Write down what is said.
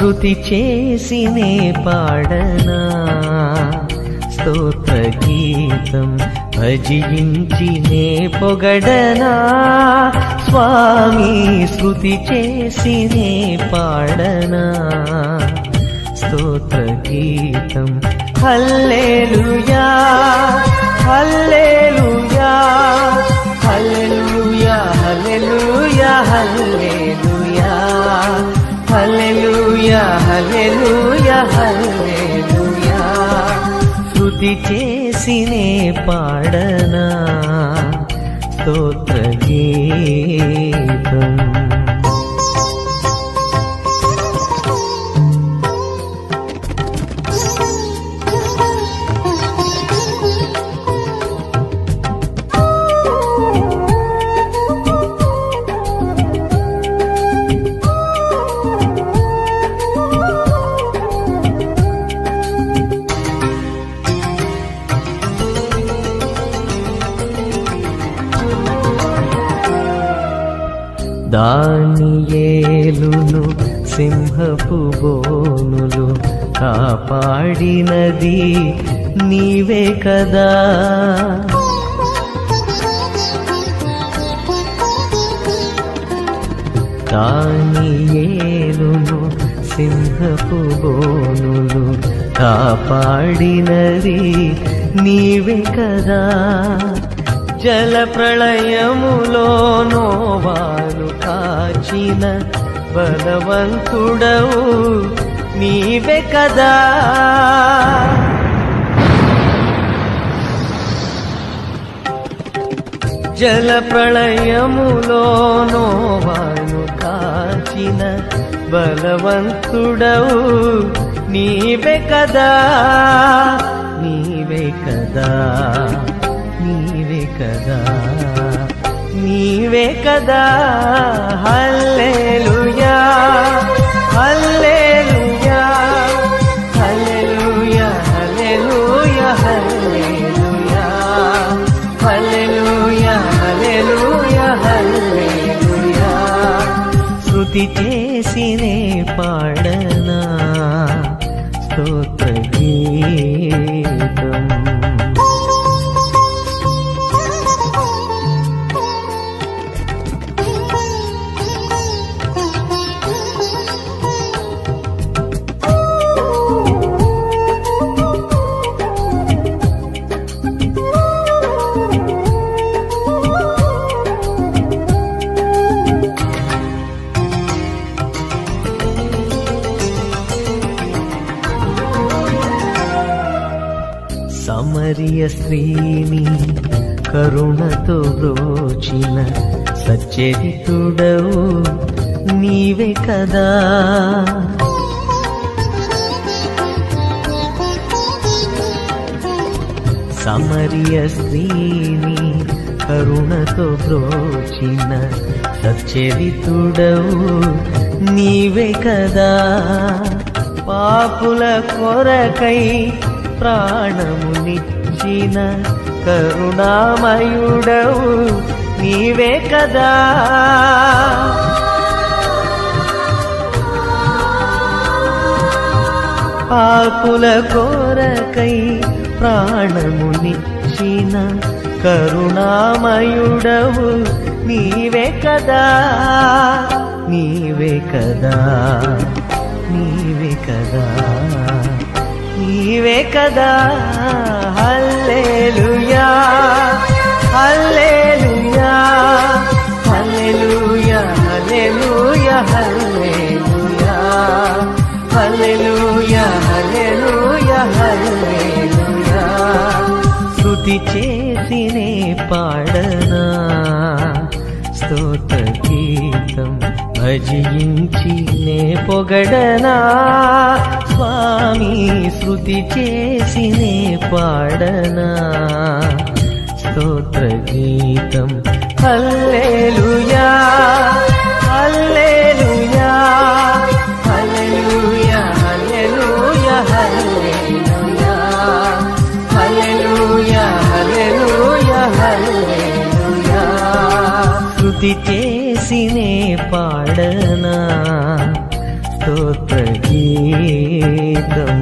శృతి చేసినే పాడనా? స్తోత్ర గీతం భజించినే పొగడనా? స్వామి శృతి చేసినే పాడనా? స్తోత్ర గీతం హల్లెలూయా హల్లే హల్లెలూయా హల్లెలూయా హల్లెలూయా. స్తుతి చేసినే పాడనా స్తోత్ర దానియేలును సింహపు బోనులు కాపాడినది నీవే కదా. దానియేలును సింహపు బోనులు కాపాడినది నీవే కదా. జల ప్రళయములోనో వారు కాచిన బలవంతుడవు నీవే కదా. జల ప్రళయములోనో వారు కాచిన బలవంతుడవు నీవే కదా. కదా. హల్లెలూయా హల్లెలూయా హల్లెలూయా హల్లెలూయా హల్లెలూయా హల్లెలూయా హల్లెలూయా హల్లెలూయా. శృతి చేసినే పాడ సమరియ శ్రీని కరుణతో బ్రోచిన సచ్చరితుడవు నీవే కదా. సమరియ స్త్రీని కరుణతో బ్రోచిన సచ్చరితుడవు నీవే కదా. పాపుల కొరకై ప్రాణమునిచ్చిన కరుణామయుడవు నీవే కదా. పాపుల కోరకై ప్రాణమునిచ్చిన కరుణామయుడవు నీవే కదా. నీవే కదా. నీవే కదా. నీవే కదా. హల్లెలూయా హల్లెలూయా హల్లెలూయా హల్లెలూయా హల్లెలూయా హల్లెలూయా హల్లెలూయా హల్లెలూయా. స్తుతి చేసినే పాడనా? భజించినే పొగడనా? స్వామి శృతి చేసినే పాడనా? స్తోత్ర గీతం హల్లెలూయా హల్లెలూయా హల్లెలూయా హల్లెలూయా హల్లెలూయా హల్లెలూయా హల్లెలూయా హల్లెలూయా. స్తుతి చేసినే పాడనా స్తోత్ర గీతం.